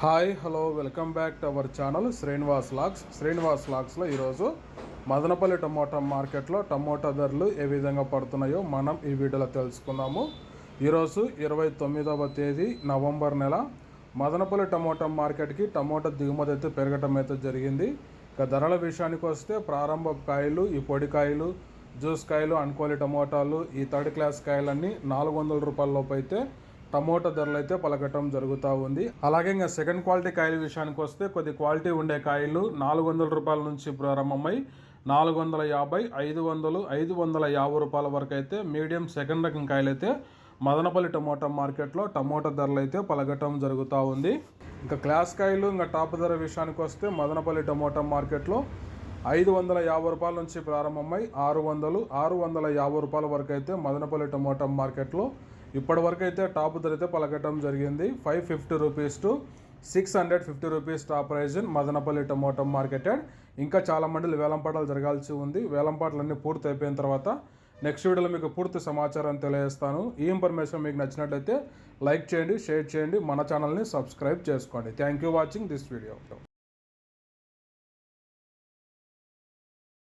Hi hello welcome back to our channel Srinivas lakhs Srinivas లాక్స్లో ఈరోజు Madanapalle tomato మార్కెట్లో టమోటా ధరలు ఏ విధంగా పడుతున్నాయో మనం ఈ వీడియోలో తెలుసుకుందాము. ఈరోజు ఇరవై తొమ్మిదవ తేదీ నవంబర్ నెల. మదనపల్లి టమోటా మార్కెట్కి టమోటా దిగుమతి అయితే పెరగటం అయితే జరిగింది. ఇక ధరల విషయానికి వస్తే ప్రారంభ కాయలు ఈ పొడి కాయలు జ్యూస్ కాయలు అనుకోలి టమోటాలు ఈ థర్డ్ క్లాస్ కాయలన్నీ నాలుగు వందల రూపాయల లోపు అయితే టమోటా ధరలు అయితే పలకటం జరుగుతూ ఉంది. అలాగే ఇంకా సెకండ్ క్వాలిటీ కాయల విషయానికి వస్తే కొద్ది క్వాలిటీ ఉండే కాయలు నాలుగు వందల రూపాయల నుంచి ప్రారంభమై నాలుగు వందల యాభై ఐదు వందలు ఐదు వందల యాభై రూపాయల వరకు అయితే మీడియం సెకండ్ రకం కాయలు అయితే మదనపల్లి టమోటా మార్కెట్లో టమోటా ధరలు అయితే పలకటం జరుగుతూ ఉంది. ఇంకా క్లాస్ కాయలు ఇంకా టాప్ ధర విషయానికి వస్తే మదనపల్లి టమోటా మార్కెట్లో ఐదు వందల యాభై రూపాయల నుంచి ప్రారంభమై ఆరు వందలు ఆరు వందల యాభై రూపాయల వరకు అయితే మదనపల్లి టమోటా మార్కెట్లో ఇప్పటివరకు అయితే టాప్ ధర అయితే పలకటం జరిగింది. Five fifty rupees to six hundred fifty rupees top price Madanapalli tomato marketed. ఇంకా చాలా మండలు వేలంపాటలు జరగాల్సి ఉంది. వేలంపాటలన్నీ పూర్తి అయిపోయిన తర్వాత నెక్స్ట్ వీడియోలో మీకు పూర్తి సమాచారం తెలియజేస్తాను. ఈ ఇన్ఫర్మేషన్ మీకు నచ్చినట్లయితే లైక్ చేయండి షేర్ చేయండి. మన ఛానల్ని సబ్స్క్రైబ్ చేసుకోండి. Thank you watching this video